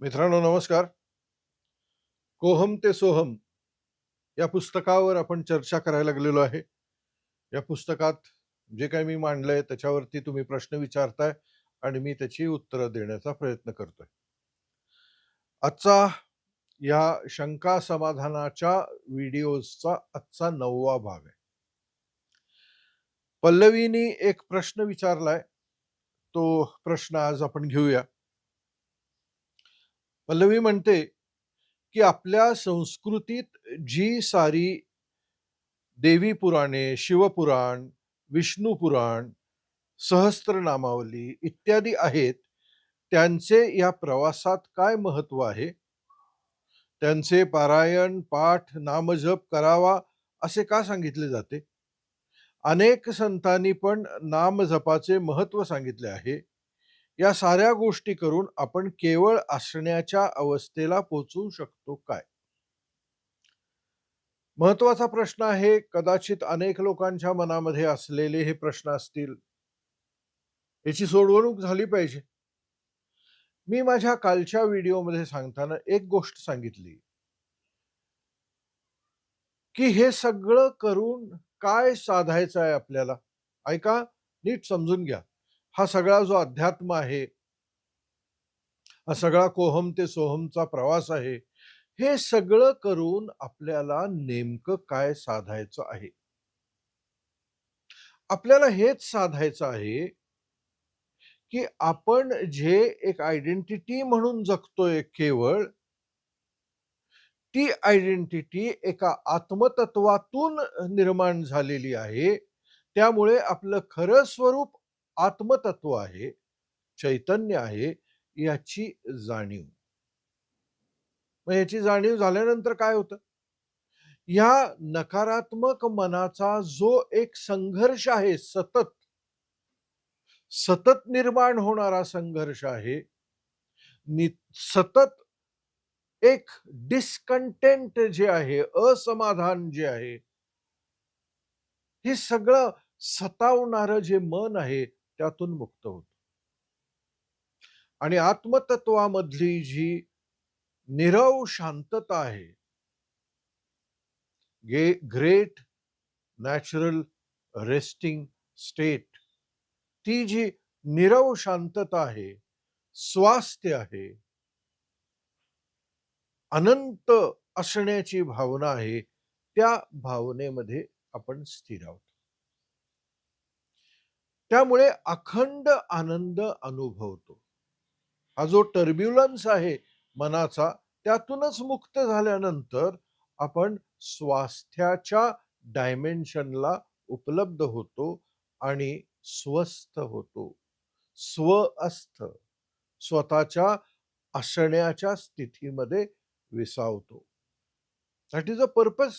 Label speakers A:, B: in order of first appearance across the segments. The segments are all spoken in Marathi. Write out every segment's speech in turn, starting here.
A: मित्रांनो नमस्कार. कोहम ते सोहम या पुस्तकावर आपण चर्चा करायला लागलेलो आहे. या पुस्तकात जे काही मी मांडलंय त्याच्यावरती तुम्ही प्रश्न विचारताय आणि मी त्याची उत्तरं देण्याचा प्रयत्न करतोय. आजचा या शंका समाधानाच्या व्हिडिओचा आजचा नववा भाग आहे. पल्लवीनी एक प्रश्न विचारलाय. तो प्रश्न आज आपण घेऊया. पल्लवी म्हणते की आपल्या संस्कृतीत जी सारी देवी पुराणे शिवपुराण विष्णुपुराण सहस्त्रनामावली इत्यादी आहेत त्यांचे या प्रवासात काय महत्त्व आहे? त्यांचे पारायण पाठ नामजप करावा असे का सांगितले जाते? अनेक संतांनी पण नामजपाचे महत्त्व सांगितले आहे. या साऱ्या गोष्टी करून आपण केवळ असण्याच्या अवस्थेला पोचू शकतो काय? महत्त्वाचा प्रश्न आहे कदाचित अनेक लोकांच्या मनामध्ये असलेले हे प्रश्न असतील. याची सोडवणूक झाली पाहिजे. मी माझ्या कालच्या व्हिडिओमध्ये सांगताना एक गोष्ट सांगितली. की हे सगळं करून काय साधायचं आहे आपल्याला? ऐका नीट समजून घ्या. हा सगळा जो अध्यात्म आहे हा सगळा कोहम ते सोहमचा प्रवास आहे हे सगळं करून आपल्याला नेमकं काय साधायचं आहे? आपल्याला हेच साधायचं आहे की आपण जे एक आयडेंटिटी म्हणून जगतोय केवळ ती आयडेंटिटी एका आत्मतत्वातून निर्माण झालेली आहे त्यामुळे आपलं खरं स्वरूप आत्मतत्व आहे चैतन्य आहे याची जाणीव. मग याची जाणीव झाल्यानंतर काय होतं? या नकारात्मक मनाचा जो एक संघर्ष आहे सतत सतत निर्माण होणारा संघर्ष आहे सतत एक डिस्कंटेंट जे आहे असमाधान जे आहे हे सगळं सतावणारं जे मन आहे त्यातून मुक्त होतो. आणि आत्मतत्वामधली जी निरव शांतता आहे गे ग्रेट नॅचरल रेस्टिंग स्टेट ती जी निरव शांतता आहे स्वास्थ्य आहे अनंत असण्याची भावना आहे त्या भावनेमध्ये आपण स्थिर आहोत. त्यामुळे अखंड आनंद अनुभवतो. हा जो टर्ब्युलन्स आहे मनाचा त्यातूनच मुक्त झाल्यानंतर आपण स्वास्थ्याच्या डायमेन्शनला उपलब्ध होतो आणि स्वस्थ होतो. स्व अस्थ स्वतःच्या असण्याच्या स्थितीमध्ये विसावतो. दॅट इज अ पर्पज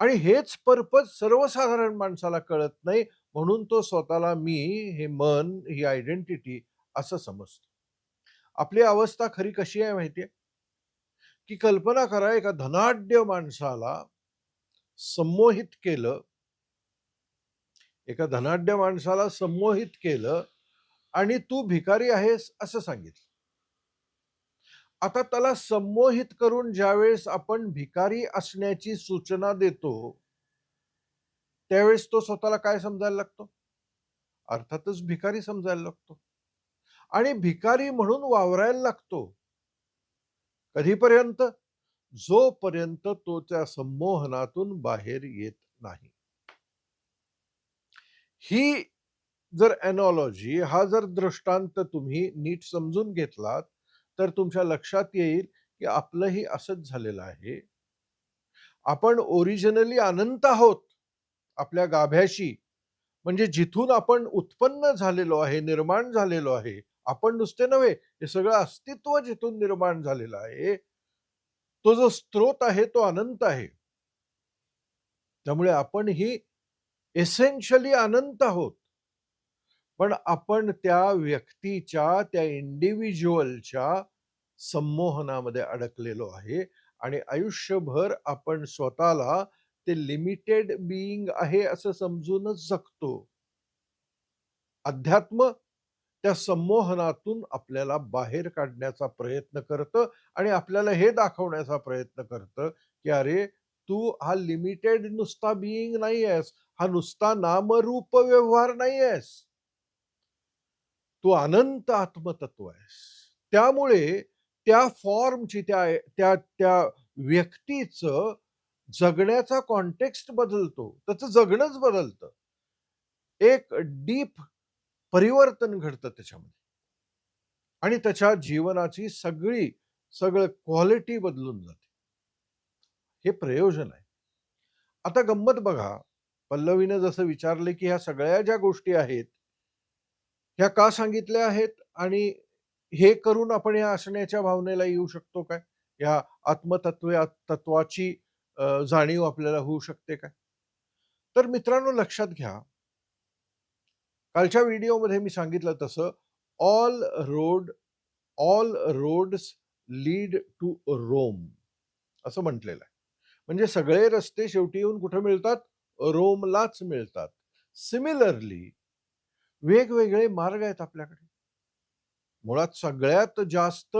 A: आणि हेच पर्पज सर्वसाधारण माणसाला कळत नाही म्हणून तो स्वतःला मी हे मन ही आयडेंटिटी असं समजतो. आपली अवस्था खरी कशी आहे माहितीये की कल्पना करा एका धनाढ्य माणसाला संमोहित केलं. एका धनाढ्य माणसाला संमोहित केलं आणि तू भिकारी आहेस असं सांगितलं. आता त्याला संमोहित करून ज्यावेळेस आपण भिकारी असण्याची सूचना देतो त्यावेळेस तो स्वतःला काय समजायला लागतो? अर्थातच भिकारी समजायला लागतो. आणि भिकारी म्हणून वावरायला लागतो. कधीपर्यंत? जोपर्यंत तो त्या संमोहनातून बाहेर येत नाही. ही जर एनॉलॉजी हा जर दृष्टांत तुम्ही नीट समजून घेतलात तर तुमच्या लक्षात येईल की आपलंही असंच झालेलं आहे. आपण ओरिजिनली अनंत आहोत. आपल्या गाभ्याशी. म्हणजे जिथून आपण उत्पन्न झालेलो आहे निर्माण झालेलो आहे आपण नुसते नव्हे हे सगळं अस्तित्व जिथून निर्माण झालेलं आहे तो जो स्त्रोत आहे तो अनंत आहे. त्यामुळे आपण ही एसेन्शियली अनंत आहोत. पण आपण त्या व्यक्तीच्या त्या इंडिव्हिज्युअलच्या संमोहनामध्ये अडकलेलो आहे आणि आयुष्यभर आपण स्वतःला ते लिमिटेड बिईंग आहे असं समजूनच जगतो. अध्यात्म त्या संमोहनातून आपल्याला बाहेर काढण्याचा प्रयत्न करतं आणि आपल्याला हे दाखवण्याचा प्रयत्न करतं की अरे तू हा लिमिटेड नुसता बिईंग नाही आहेस हा नुसता नामरूप व्यवहार नाही आहेस तू अनंत आत्मतत्व आहेस. त्यामुळे त्या फॉर्मची त्या त्या त्या व्यक्तीचं जगण्याचा कॉन्टेक्स्ट बदलतो. त्याचं जगणंच बदलतं. एक डीप परिवर्तन घडतं त्याच्यामध्ये. आणि त्याच्या जीवनाची सगळी सगळं क्वालिटी बदलून जाते. हे प्रयोजन आहे. आता गंमत बघा. पल्लवीनं जसं विचारले की ह्या सगळ्या ज्या गोष्टी आहेत ह्या का सांगितल्या आहेत? आणि हे करून आपण या असण्याच्या भावनेला येऊ शकतो काय? या आत्मतत्व तत्वाची जाणीव आपल्याला होऊ शकते काय? तर मित्रांनो लक्षात घ्या. कालच्या व्हिडिओमध्ये मी सांगितलं तसं all road all roads lead to Rome असं म्हटलेलं आहे. म्हणजे सगळे रस्ते शेवटी येऊन कुठे मिळतात? रोमलाच मिळतात. सिमिलरली वेगवेगळे मार्ग आहेत आपल्याकडे. मुळात सगळ्यात जास्त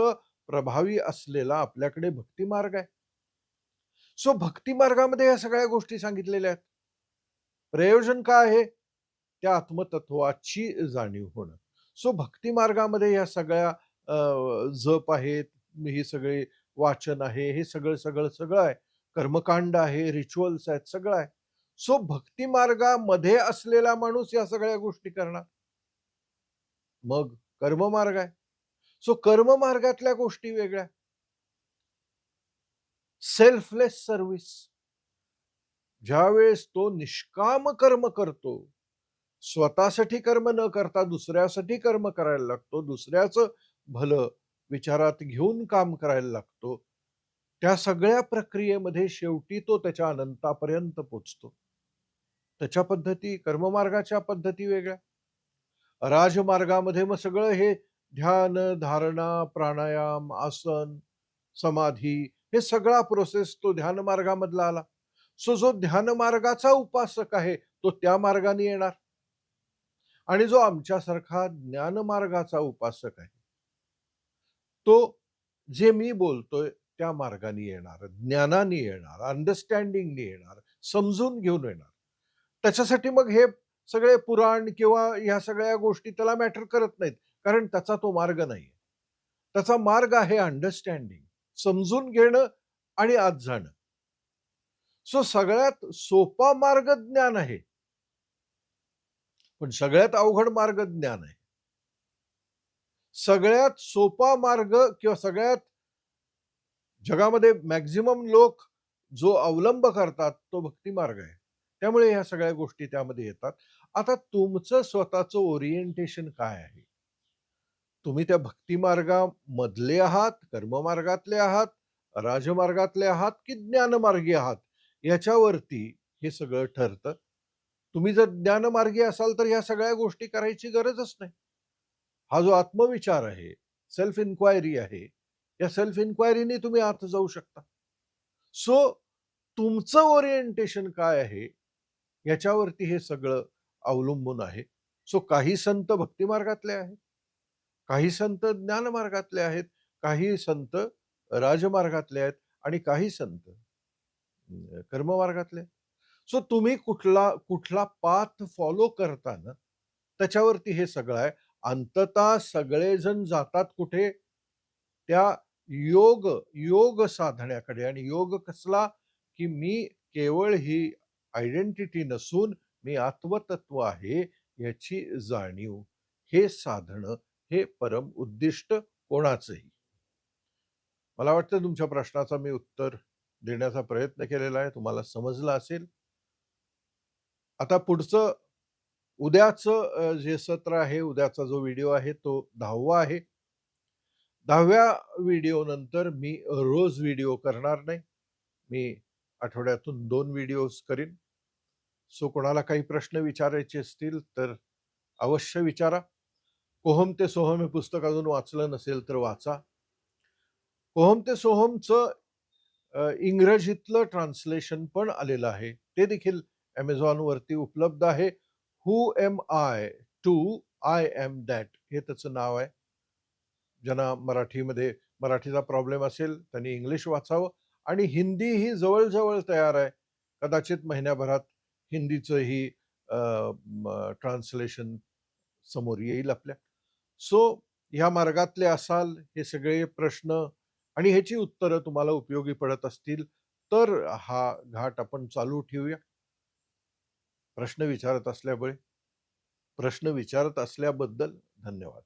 A: प्रभावी असलेला आपल्याकडे भक्ती मार्ग आहे. सो भक्ती मार्गामध्ये या सगळ्या गोष्टी सांगितलेल्या आहेत. प्रयोजन काय आहे? त्या आत्मतत्वाची जाणीव होणं. सो भक्ती मार्गामध्ये या सगळ्या जप आहेत ही सगळे वाचन आहे हे सगळं सगळं सगळं आहे. कर्मकांड आहे रिच्युअल्स आहेत सगळं आहे. सो भक्ती मार्गामध्ये असलेला माणूस या सगळ्या गोष्टी करणार. मग कर्ममार्ग आहे. सो कर्ममार्गातल्या गोष्टी वेगळ्या. सेल्फलेस सर्व्हिस ज्यावेळेस तो निष्काम कर्म करतो स्वतःसाठी कर्म न करता दुसऱ्यासाठी कर्म करायला लागतो दुसऱ्याचं भलं विचारात घेऊन काम करायला लागतो त्या सगळ्या प्रक्रियेमध्ये शेवटी तो त्याच्या अनंतापर्यंत पोचतो. त्याच्या पद्धती कर्ममार्गाच्या पद्धती वेगळ्या. राजमार्गामध्ये मग सगळं हे ध्यान धारणा प्राणायाम आसन समाधी हे सगळा प्रोसेस तो ध्यान मार्गामधला आला. सो जो ध्यान मार्गाचा उपासक आहे तो त्या मार्गाने येणार. आणि जो आमच्यासारखा ज्ञान मार्गाचा उपासक आहे तो जे मी बोलतोय त्या मार्गाने येणार ज्ञानाने येणार अंडरस्टँडिंगने येणार समजून घेऊन येणार. त्याच्यासाठी मग हे सगळे पुराण किंवा ह्या सगळ्या गोष्टी त्याला मॅटर करत नाहीत कारण त्याचा तो मार्ग नाही त्याचा मार्ग आहे अंडरस्टँडिंग समजून घेणं आणि आत जाणं. सो सगळ्यात सोपा मार्ग ज्ञान आहे. पण सगळ्यात अवघड मार्ग ज्ञान आहे. सगळ्यात सोपा मार्ग किंवा सगळ्यात जगामध्ये मॅक्झिमम लोक जो अवलंब करतात तो भक्ती मार्ग आहे. त्यामुळे ह्या सगळ्या गोष्टी त्यामध्ये येतात. आता तुमचं स्वतःचं ओरिएंटेशन काय आहे? तुम्ही त्या भक्तिमार्गामधले आहात कर्ममार्गातले आहात राजमार्गातले आहात की ज्ञानमार्गी आहात? याच्यावरती हे सगळं ठरतं. तुम्ही जर ज्ञानमार्गी असाल तर ह्या सगळ्या गोष्टी करायची गरजच नाही. हा जो आत्मविचार आहे सेल्फ इन्क्वायरी आहे या सेल्फ इन्क्वायरीने तुम्ही आत जाऊ शकता. सो तुमचं ओरिएंटेशन काय आहे? याच्यावरती हे सगळं अवलंबून आहे. सो काही संत भक्तिमार्गातले आहेत. काही संत ज्ञान मार्गातले आहेत काही संत राजमार्गातले आहेत आणि काही संत कर्ममार्गातले सो तुम्ही कुठला कुठला पाथ फॉलो करताना त्याच्यावरती हे सगळं आहे. अंतता सगळेजण जातात कुठे? त्या योग योग साधण्याकडे आणि योग कसला? की मी केवळ ही आयडेंटिटी नसून मी आत्मतत्व आहे याची जाणीव. हे साधणं हे परम उद्दिष्ट कोणाचंही? मला वाटतं तुमच्या प्रश्नाचा मी उत्तर देण्याचा प्रयत्न केलेला आहे. तुम्हाला समजलं असेल. आता पुढचं उद्याचं जे सत्र आहे उद्याचा जो व्हिडिओ आहे तो दहावा आहे. दहाव्या व्हिडिओ नंतर मी रोज व्हिडिओ करणार नाही. मी आठवड्यातून दोन व्हिडिओज करीन. सो कोणाला काही प्रश्न विचारायचे असतील तर अवश्य विचारा. कोहम ते सोहम हे पुस्तक अजून वाचलं नसेल तर वाचा कोहम ते सोहमचं इंग्रजीतलं ट्रान्सलेशन पण आलेलं आहे ते देखील ॲमेझॉनवरती उपलब्ध आहे who am I to I am that हे त्याचं नाव आहे. ज्यांना मराठीमध्ये मराठीचा प्रॉब्लेम असेल त्यांनी इंग्लिश वाचावं आणि हिंदी ही जवळजवळ तयार आहे. कदाचित महिन्याभरात हिंदीचंही ट्रान्सलेशन समोर येईल आपल्या. सो ह्या मार्गातले असाल हे सगळे प्रश्न आणि ह्याची उत्तरं तुम्हाला उपयोगी पडत असतील, तर हा घाट आपण चालू ठेवूया. प्रश्न विचारत असल्यामुळे प्रश्न विचारत असल्याबद्दल धन्यवाद.